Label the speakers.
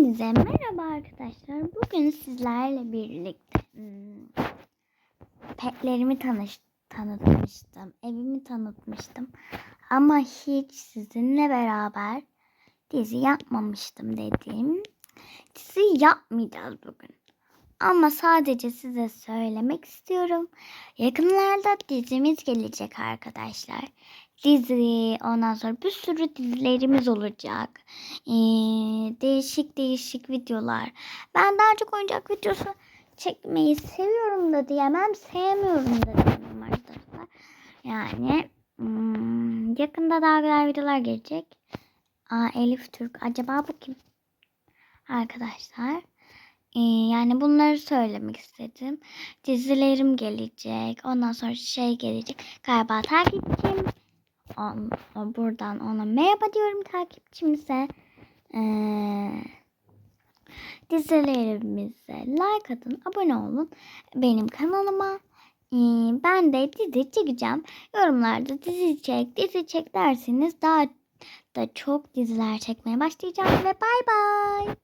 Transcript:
Speaker 1: Hepinize merhaba arkadaşlar. Bugün sizlerle birlikte hmm, petlerimi tanış tanıtmıştım. Evimi tanıtmıştım. Ama hiç sizinle beraber dizi yapmamıştım dedim. Dizi yapmayacağız bugün. Ama sadece size söylemek istiyorum. Yakınlarda dizimiz gelecek arkadaşlar. Dizi, ondan sonra bir sürü dizilerimiz olacak. Ee, değişik değişik videolar. Ben daha çok oyuncak videosu çekmeyi seviyorum da diyemem, sevmiyorum da diyemem arkadaşlar. Yani hmm, yakında daha güzel videolar gelecek. Aa, Elif Türk. Acaba bu kim? Arkadaşlar. Ee, yani bunları söylemek istedim. Dizilerim gelecek. Ondan sonra şey gelecek. Galiba takipçim. On, o- buradan ona merhaba diyorum takipçimize. Ee, dizilerimize like atın, abone olun. Benim kanalıma. Ee, ben de dizi çekeceğim. Yorumlarda dizi çek, dizi çek derseniz daha da çok diziler çekmeye başlayacağım ve bay bay.